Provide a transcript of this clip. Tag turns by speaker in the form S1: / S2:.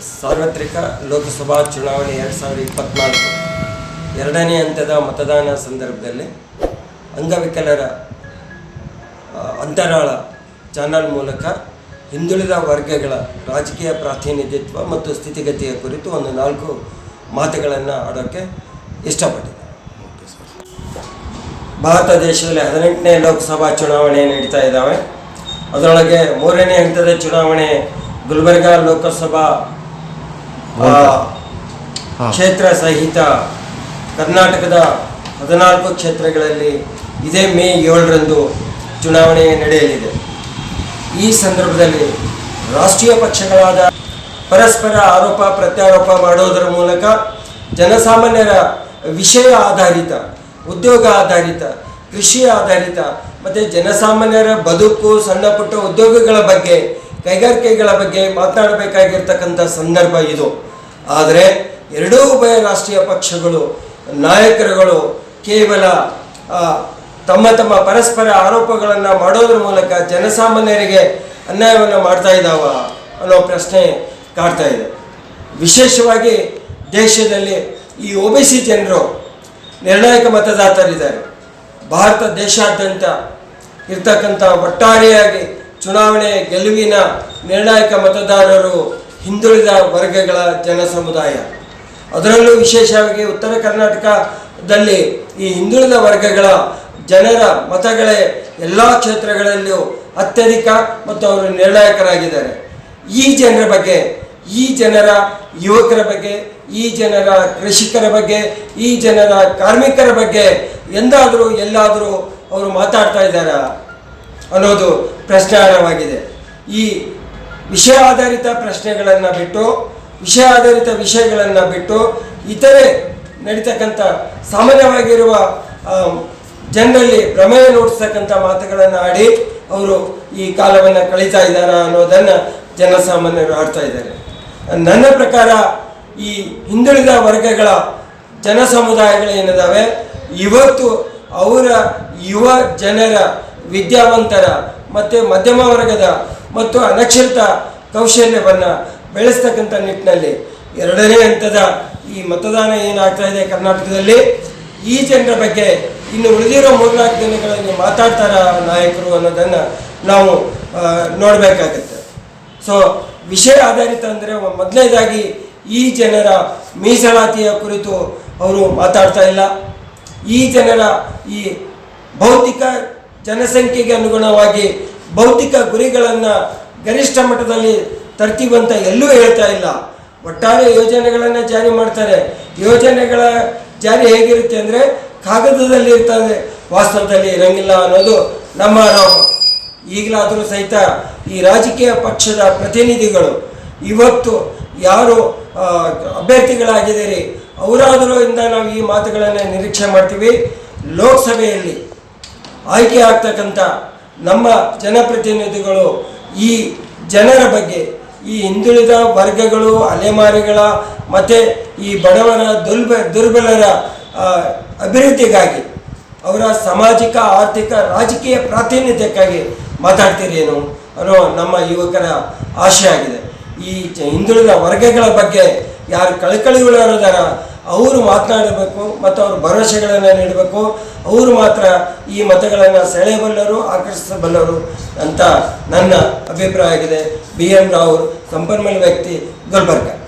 S1: ಸಾರ್ವತ್ರಿಕ ಲೋಕಸಭಾ ಚುನಾವಣೆ ಎರಡು ಸಾವಿರದ ಇಪ್ಪತ್ತ್ನಾಲ್ಕು ಎರಡನೇ ಹಂತದ ಮತದಾನ ಸಂದರ್ಭದಲ್ಲಿ ಅಂಗವಿಕಲರ ಅಂತರಾಳ ಚಾನಲ್ ಮೂಲಕ ಹಿಂದುಳಿದ ವರ್ಗಗಳ ರಾಜಕೀಯ ಪ್ರಾತಿನಿಧಿತ್ವ ಮತ್ತು ಸ್ಥಿತಿಗತಿಯ ಕುರಿತು ಒಂದು ನಾಲ್ಕು ಮಾತುಗಳನ್ನು ಆಡೋಕ್ಕೆ ಇಷ್ಟಪಟ್ಟಿದೆ ಭಾರತ ದೇಶದಲ್ಲಿ ಹದಿನೆಂಟನೇ ಲೋಕಸಭಾ ಚುನಾವಣೆ ನಡೀತಾ ಇದ್ದಾವೆ. ಅದರೊಳಗೆ ಮೂರನೇ ಹಂತದ ಚುನಾವಣೆ ಗುಲ್ಬರ್ಗಾ ಲೋಕಸಭಾ ಕ್ಷೇತ್ರ ಸಹಿತ ಕರ್ನಾಟಕದ ಹದಿನಾಲ್ಕು ಕ್ಷೇತ್ರಗಳಲ್ಲಿ ಇದೇ ಮೇ ಏಳರಂದು ಚುನಾವಣೆ ನಡೆಯಲಿದೆ. ಈ ಸಂದರ್ಭದಲ್ಲಿ ರಾಷ್ಟ್ರೀಯ ಪಕ್ಷಗಳಾದ ಪರಸ್ಪರ ಆರೋಪ ಪ್ರತ್ಯಾರೋಪ ಮಾಡೋದರ ಮೂಲಕ ಜನಸಾಮಾನ್ಯರ ವಿಷಯ ಆಧಾರಿತ ಉದ್ಯೋಗ ಆಧಾರಿತ ಕೃಷಿ ಆಧಾರಿತ ಮತ್ತು ಜನಸಾಮಾನ್ಯರ ಬದುಕು ಸಣ್ಣ ಪುಟ್ಟ ಉದ್ಯೋಗಗಳ ಬಗ್ಗೆ ಕೈಗಾರಿಕೆಗಳ ಬಗ್ಗೆ ಮಾತನಾಡಬೇಕಾಗಿರ್ತಕ್ಕಂಥ ಸಂದರ್ಭ ಇದು. ಆದರೆ ಎರಡೂ ಉಭಯ ರಾಷ್ಟ್ರೀಯ ಪಕ್ಷಗಳು, ನಾಯಕರುಗಳು ಕೇವಲ ತಮ್ಮ ತಮ್ಮ ಪರಸ್ಪರ ಆರೋಪಗಳನ್ನು ಮಾಡೋದ್ರ ಮೂಲಕ ಜನಸಾಮಾನ್ಯರಿಗೆ ಅನ್ಯಾಯವನ್ನು ಮಾಡ್ತಾ ಇದ್ದಾವ ಅನ್ನೋ ಪ್ರಶ್ನೆ ಕಾಡ್ತಾ ಇದೆ. ವಿಶೇಷವಾಗಿ ದೇಶದಲ್ಲಿ ಈ ಒ ಬಿ ಸಿ ಜನರು ನಿರ್ಣಾಯಕ ಮತದಾತರಿದ್ದಾರೆ. ಭಾರತ ದೇಶಾದ್ಯಂತ ಇರ್ತಕ್ಕಂಥ ಒಟ್ಟಾರೆಯಾಗಿ ಚುನಾವಣೆ ಗೆಲುವಿನ ನಿರ್ಣಾಯಕ ಮತದಾರರು ಹಿಂದುಳಿದ ವರ್ಗಗಳ ಜನ ಸಮುದಾಯ ಅದರಲ್ಲೂ ವಿಶೇಷವಾಗಿ ಉತ್ತರ ಕರ್ನಾಟಕದಲ್ಲಿ ಈ ಹಿಂದುಳಿದ ವರ್ಗಗಳ ಜನರ ಮತಗಳೇ ಎಲ್ಲ ಕ್ಷೇತ್ರಗಳಲ್ಲಿಯೂ ಅತ್ಯಧಿಕ ಮತ್ತು ಅವರು ನಿರ್ಣಾಯಕರಾಗಿದ್ದಾರೆ. ಈ ಜನರ ಬಗ್ಗೆ, ಈ ಜನರ ಯುವಕರ ಬಗ್ಗೆ, ಈ ಜನರ ಕೃಷಿಕರ ಬಗ್ಗೆ, ಈ ಜನರ ಕಾರ್ಮಿಕರ ಬಗ್ಗೆ ಎಂದಾದರೂ, ಎಲ್ಲಾದರೂ ಅವರು ಮಾತಾಡ್ತಾ ಇದ್ದಾರಾ? ಅನ್ನೋದು ಪ್ರಶ್ನಾರ್ಹವಾಗಿದೆ. ಈ ವಿಷಯ ಆಧಾರಿತ ಪ್ರಶ್ನೆಗಳನ್ನು ಬಿಟ್ಟು, ವಿಷಯ ಆಧಾರಿತ ವಿಷಯಗಳನ್ನು ಬಿಟ್ಟು, ಇತರೆ ನಡೀತಕ್ಕಂಥ, ಸಾಮಾನ್ಯವಾಗಿರುವ ಜನರಲ್ಲಿ ಭ್ರಮೆಯ ನೋಡಿಸ್ತಕ್ಕಂಥ ಮಾತುಗಳನ್ನು ಆಡಿ ಅವರು ಈ ಕಾಲವನ್ನು ಕಳೀತಾ ಇದ್ದಾರಾ ಅನ್ನೋದನ್ನು ಜನಸಾಮಾನ್ಯರು ಆಡ್ತಾ ಇದ್ದಾರೆ. ನನ್ನ ಪ್ರಕಾರ ಈ ಹಿಂದುಳಿದ ವರ್ಗಗಳ ಜನ ಸಮುದಾಯಗಳು ಏನಿದಾವೆ? ಇವತ್ತು ಅವರ ಯುವ ಜನರ ವಿದ್ಯಾವಂತರ ಮತ್ತು ಮಧ್ಯಮ ವರ್ಗದ ಮತ್ತು ಅನಕ್ಷರತ ಕೌಶಲ್ಯವನ್ನು ಬೆಳೆಸ್ತಕ್ಕಂಥ ನಿಟ್ಟಿನಲ್ಲಿ ಎರಡನೇ ಹಂತದ ಈ ಮತದಾನ ಏನಾಗ್ತಾ ಇದೆ ಕರ್ನಾಟಕದಲ್ಲಿ? ಈ ಜನರ ಬಗ್ಗೆ ಇನ್ನು ಉಳಿದಿರೋ ಮೂರ್ನಾಲ್ಕು ದಿನಗಳಲ್ಲಿ ಮಾತಾಡ್ತಾರ ನಾಯಕರು ಅನ್ನೋದನ್ನು ನಾವು ನೋಡಬೇಕಾಗತ್ತೆ. ಸೊ ವಿಷಯ ಆಧಾರಿತ ಅಂದರೆ ಮೊದಲನೇದಾಗಿ ಈ ಜನರ ಮೀಸಲಾತಿಯ ಕುರಿತು ಅವರು ಮಾತಾಡ್ತಾ ಇಲ್ಲ. ಈ ಜನರ ಈ ಭೌತಿಕ ಜನಸಂಖ್ಯೆಗೆ ಅನುಗುಣವಾಗಿ ಭೌತಿಕ ಗುರಿಗಳನ್ನು ಗರಿಷ್ಠ ಮಟ್ಟದಲ್ಲಿ ತರ್ತೀವಂತ ಎಲ್ಲೂ ಹೇಳ್ತಾ ಇಲ್ಲ. ಒಟ್ಟಾರೆ ಯೋಜನೆಗಳನ್ನು ಜಾರಿ ಮಾಡ್ತಾರೆ. ಯೋಜನೆಗಳ ಜಾರಿ ಹೇಗಿರುತ್ತೆ ಅಂದರೆ ಕಾಗದದಲ್ಲಿ ಇರ್ತದೆ, ವಾಸ್ತವದಲ್ಲಿ ಇರಂಗಿಲ್ಲ ಅನ್ನೋದು ನಮ್ಮ ಆರೋಪ. ಈಗಲಾದರೂ ಸಹಿತ ಈ ರಾಜಕೀಯ ಪಕ್ಷದ ಪ್ರತಿನಿಧಿಗಳು ಇವತ್ತು ಯಾರು ಅಭ್ಯರ್ಥಿಗಳಾಗಿದ್ದೀರಿ, ಅವರಾದರೂ ಇಂದ ನಾವು ಈ ಮಾತುಗಳನ್ನು ನಿರೀಕ್ಷೆ ಮಾಡ್ತೀವಿ. ಲೋಕಸಭೆಯಲ್ಲಿ ಆಯ್ಕೆ ಆಗ್ತಕ್ಕಂಥ ನಮ್ಮ ಜನಪ್ರತಿನಿಧಿಗಳು ಈ ಜನರ ಬಗ್ಗೆ ಈ ಹಿಂದುಳಿದ ವರ್ಗಗಳು, ಅಲೆಮಾರಿಗಳ ಮತ್ತು ಈ ಬಡವರ ದುರ್ಬ, ದುರ್ಬಲರ ಅಭಿವೃದ್ಧಿಗಾಗಿ ಅವರ ಸಾಮಾಜಿಕ, ಆರ್ಥಿಕ, ರಾಜಕೀಯ ಪ್ರಾತಿನಿಧ್ಯಕ್ಕಾಗಿ ಮಾತಾಡ್ತೀರೇನು ಅನ್ನೋ ನಮ್ಮ ಯುವಕರ ಆಶೆ ಆಗಿದೆ ಈ ಹಿಂದುಳಿದ ವರ್ಗಗಳ ಬಗ್ಗೆ ಯಾರು ಕಳಕಳಿಗಳಾರ ಅವರು ಮಾತನಾಡಬೇಕು ಮತ್ತು ಅವರು ಭರವಸೆಗಳನ್ನು ನೀಡಬೇಕು. ಅವರು ಮಾತ್ರ ಈ ಮತಗಳನ್ನು ಸೆಳೆಯಬಲ್ಲರು, ಆಕರ್ಷಿಸಬಲ್ಲರು ಅಂತ ನನ್ನ ಅಭಿಪ್ರಾಯ ಆಗಿದೆ ಬಿ ಎಂ ರಾವ್ ಸಂಪನ್ಮೂಲ ವ್ಯಕ್ತಿ ಗುಲ್ಬರ್ಗ.